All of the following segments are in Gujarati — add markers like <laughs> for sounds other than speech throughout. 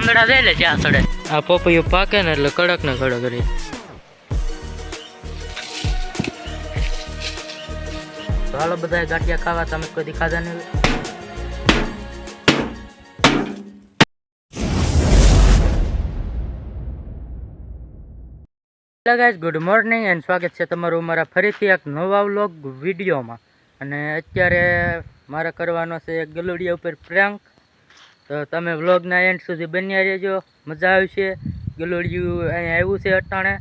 પાંદડા દે લે સડે આ પપૈયું પાકે ને એટલે કડક ને કડક રહી હાલો બધા ગાંઠિયા ખાવા, તમે કદી ખાધા નહીં? Hello guys good morning and સ્વાગત છે તમારું મારા ફરીથી એક નવા વ્લોગ વિડીયોમાં. અને અત્યારે મારે કરવાનો છે એક ગલુડિયા ઉપર પ્રેન્ક તો તમે વ્લોગના એન્ડ સુધી બન્યા રહેજો. મજા આવશે. ગલોડિયું અહીંયા આવ્યું છે અટાણે.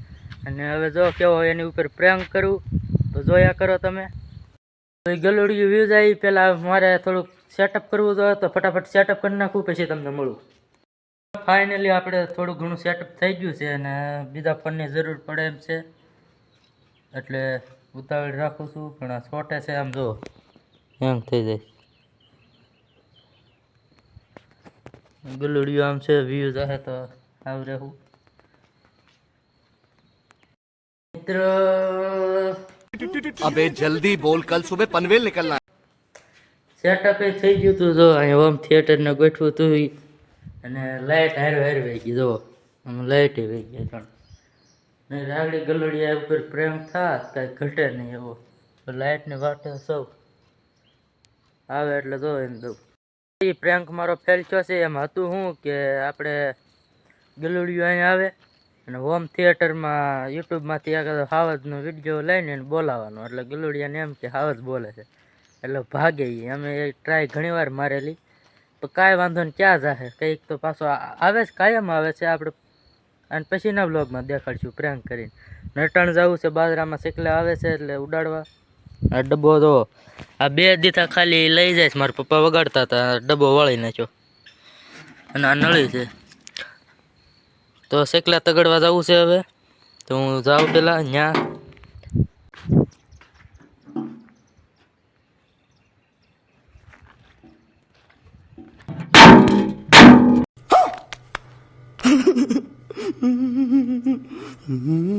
અને હવે જો કેવો એની ઉપર પ્રેન્ક કરું, તો જોયા કરો તમે. તો ગલુડિયું વ્યૂઝ આવી પહેલાં મારે થોડુંક સેટઅપ કરવું જોઈએ તો ફટાફટ સેટઅપ કરી નાખું, પછી તમને મળું. ફાઇનલી આપણે થોડું ઘણું સેટઅપ થઈ ગયું છે અને બીજા ફોનની જરૂર પડે એમ છે. એટલે ઉતાવળ રાખું છું, પણ આ છોટે છે, આમ જો. એમ થઈ જાય. ગલુડિયું આમ છે વ્યૂઝ જશે તો આવ રહેવું. મિત્રો અબે જલ્દી બોલ કલ સુબે પનવેલ નીકળના. સેટઅપ એ થઈ ગયું તું જો અહીંયા હોમ થિયેટરને ગોઠવું તું અને લાઈટ હાર હાર વહી ગઈ જો આમ લાઇટ વહી ગઈ ત્રણ. ને રાગડી ગલુડિયા ઉપર પ્રેમ થા કાંઈ ઘટે નહીં એવો. લાઇટની વાટે સૌ. આવે એટલે જો એમ દઉં. એ પ્રેન્ક મારો ફેલ થયો છે, એમ હતું શું કે આપણે ગલુડિયું અહીંયા આવે અને હોમ થિયેટરમાં યુટ્યુબમાંથી આગળ હાવજનો વીડિયો લઈને એને બોલાવવાનો. એટલે ગલુડિયાને એમ કે હાવજ બોલે છે. એટલે ભાગે એ અમે એ ટ્રાય ઘણીવાર મારેલી. પણ કાંઈ વાંધો ને ક્યાં જાહે? કંઈક તો પાછો આવે છે, કાયમ આવે છે આપણે. અને પછીના બ્લોગમાં દેખાડશું પ્રેન્ક કરીને. નટણ જવું છે, બાજરામાં શેકલા આવે છે એટલે ઉડાડવા. આ ડબ્બો તો આ બે દીથા ખાલી લઈ જાય મારા પપ્પા વગાડતા હતા ડબ્બો વાળી નાખ્યો અને આ નળી છે. તો શેકલા તગડવા જવું છે હવે. તો હું જાઉં પેલા ન્યા. <laughs>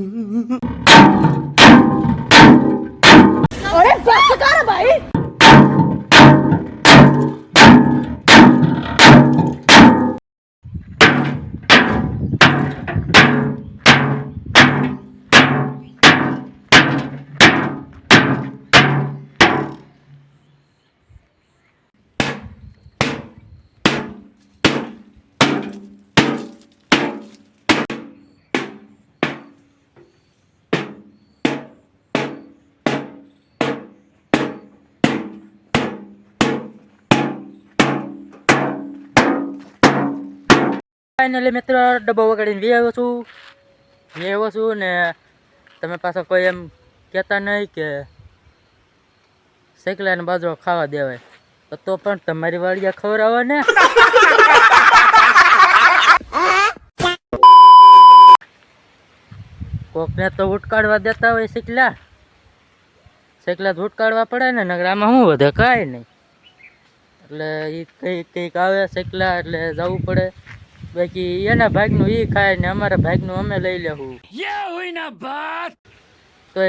ફાઇનલી મિત્ર, ડબ્બો વગાડીને વી આવ્યો છું. વી આવ્યો છું ને તમે પાછા કોઈ એમ કહેતા નહીં કે શેકલાને બાજરો ખાવા દેવાય. તો તો પણ તમારી વાડીયા ખબર આવે ને? કોકને તો ઉટકાડવા દેતા હોય શેકલા. શેકલા જ ઉટકાડવા પડે ને નગર આમાં શું વધે? કાંઈ નહીં. એટલે એ કંઈક કંઈક આવે શેકલા એટલે જવું પડે. બાકી એના ભાગનું એ ખાય ને અમારા ભાગનું અમે લઈ લેવું તો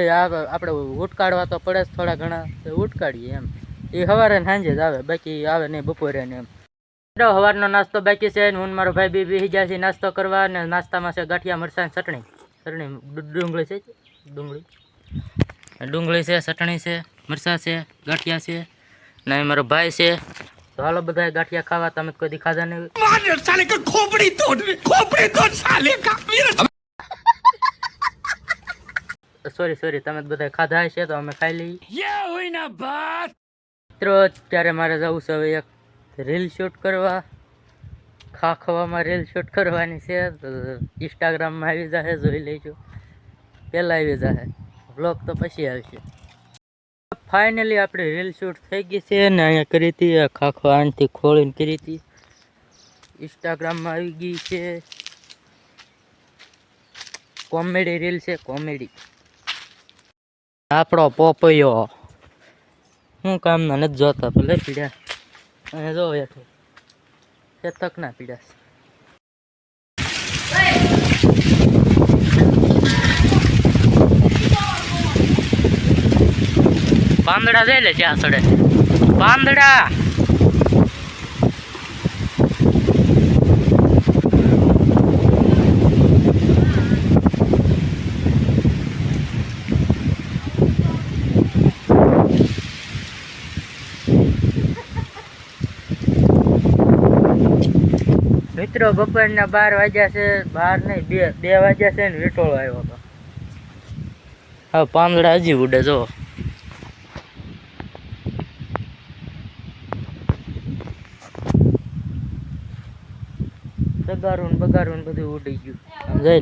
આપણે ઉટકાડવા તો પડે જ થોડા ઘણા તો ઉટકાડીએ એમ. એ સવારે ને સાંજે જ આવે બાકી આવે નહીં બપોરે ને એમ. સવારનો નાસ્તો બાકી છે ને હું મારો ભાઈ બી બેસી જાય છે નાસ્તો કરવા ને નાસ્તામાં છે ગાંઠિયા મરસાની ચટણી. ચટણી ડુંગળી છે ડુંગળી. ડુંગળી છે ચટણી છે મરસા છે ગાંઠિયા છે ને મારો ભાઈ છે. તો હાલો બધા ગાંઠિયા ખાવા તમે કોઈ દેખાતા નહીં ખોપડી તોડ ખોપડી તોડ સોરી સોરી તમે બધા ખાધા છે તો અમે ખાઈ લઈએ. મિત્રો ત્યારે મારે જવું છે હવે એક રીલ શૂટ કરવા. ખા ખવામાં રીલ શૂટ કરવાની છે ઇન્સ્ટાગ્રામમાં આવી જશે જોઈ લેજો. પહેલાં આવી જશે બ્લોગ તો પછી આવશે. ફાઇનલી આપણે રીલ શૂટ થઈ ગઈ છે અને અહીંયા કરી હતી ખાખો આનથી ખોળીને કરી હતી. ઇન્સ્ટાગ્રામમાં આવી ગઈ છે. કોમેડી રીલ છે કોમેડી આપણો પોપૈયો. હું કામના નથી જોતા, ભલે પીડ્યા. અને જો હેઠું ચેતકના પીડ્યા પાંદડા જઈ લે જ્યાં સડે પાંદડા મિત્રો, બપોરના બાર વાગ્યા છે, બાર નહીં, બે બે વાગ્યા છે ને વેટોળો આવ્યો હતો. હવે પાંદડા હજી ઉડે, જો. બગારું ને બધું ઉડી ગયું. આમ જઈ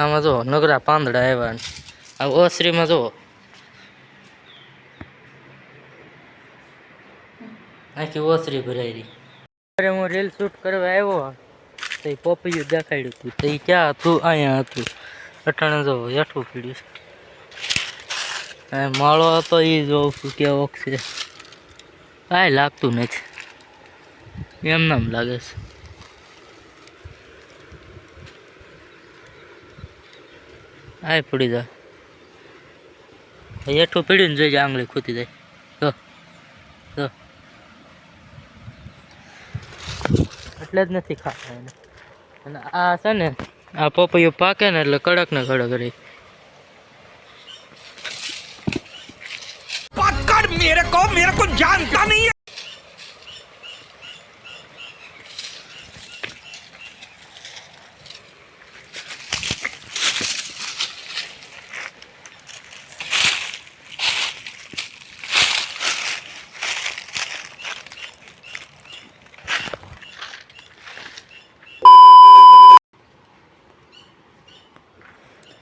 આમાં જો નગરા પાંદડા આવ્યા આ ઓસરીમાં જો. આખી ઓસરી ભરાઈ રહી. અરે હું રીલ શૂટ કરવા આવ્યો તો એ પોપિયું દેખાડ્યું હતું તો એ ક્યાં હતું? અહીંયા હતું. અટાણે જો હેઠું પીડ્યું માળો હતો એ જોઉં છું કેવો છે કાંઈ લાગતું નથી. એમ નામ લાગે છે આય પડી જાય હેઠું પીડ્યું ને જોઈ જાય આંગળી ખૂતી જાય તો તો એટલે જ નથી ખાતા એને અને આ છે ને આ પપૈયું પાકે ને એટલે કડક ને કડક રહી पकड़ मेरे को मेरे को जानता नहीं है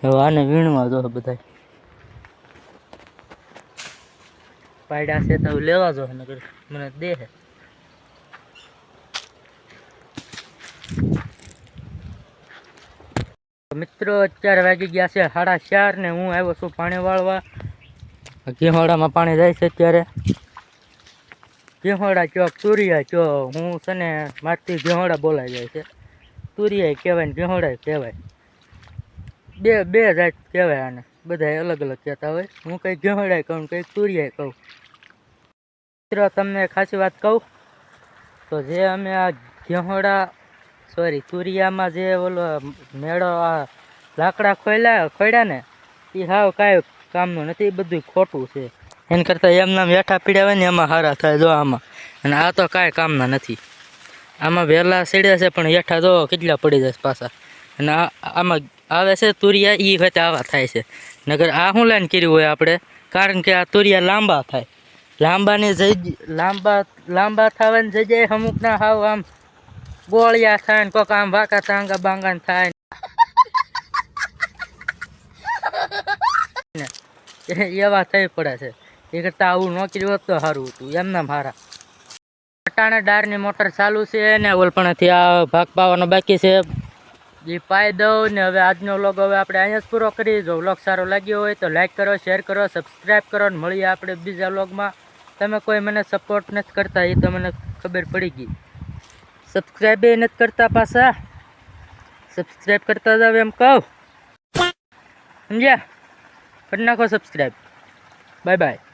હવે આને વીણવા જો બધા પાડ્યા છે તો લેવા જો મને દે હે. મિત્રો અત્યારે વાગી ગયા છે, સાડા ચાર ને હું આવ્યો છું પાણી વાળવા. ઘેહોડામાં પાણી જાય છે અત્યારે. ઘેહોડા ચોક તુરિયા ચો હું છે ને મારથી ઘેહોડા બોલાઈ જાય છે. તુરિયા કહેવાય ને ઘેહોડા કહેવાય. બે બે જાત કહેવાય આને. બધા અલગ અલગ કહેતા હોય. હું કંઈક ઘેહોડાય કહું કંઈક તુરિયાય કહું. મિત્રો, તમને ખાસી વાત કહું? તો જે અમે આ ઘેહોડા સોરી તુરિયામાં જે ઓલો મેળો આ લાકડા ખોલ્યા ખોડ્યા ને એ હાવ કાંઈ કામનું નથી બધું ખોટું છે. એના કરતાં એમના હેઠા પીડ્યા હોય ને, એમાં હારા થાય જો આમાં. અને આ તો કાંઈ કામના નથી. આમાં વહેલા સીડ્યા છે, પણ હેઠા જો કેટલા પડી જશે પાછા. અને આમાં આવે છે, તુરિયા એ વખતે આવા થાય છે. નગર આ શું લાઈન કર્યું હોય આપણે? કારણ કે આ તુરિયા લાંબા થાય. લાંબાની જઈ લાંબા લાંબા થવાની જગ્યાએ અમુકના હાવ આમ ગોળિયા થાય ને કોક આમ વાંકા તાંગા બાંગા થાય ને. એવા થઈ પડે છે. એ કરતાં આવું નોકરી હોત તો સારું હતું. એમના મારા. અટાણે ડારની મોટર ચાલુ છે ને ઓલપણેથી આ ભાગ પાવાનો બાકી છે. એ પાઈ દઉં ને હવે આજનો વ્લોગ હવે આપણે અહીંયા જ પૂરો કરી. જો વ્લોગ સારો લાગ્યો હોય તો લાઈક કરો શેર કરો સબસ્ક્રાઈબ કરો ને મળીએ આપણે બીજા વ્લોગમાં તમે કોઈ મને સપોર્ટ નથી કરતા એ તો મને ખબર પડી ગઈ. સબસ્ક્રાઈબ એ નથી કરતા પાછા. સબસ્ક્રાઈબ કરતા જાવ એમ કહું. સમજ્યા? કરી નાખો સબસ્ક્રાઈબ બાય બાય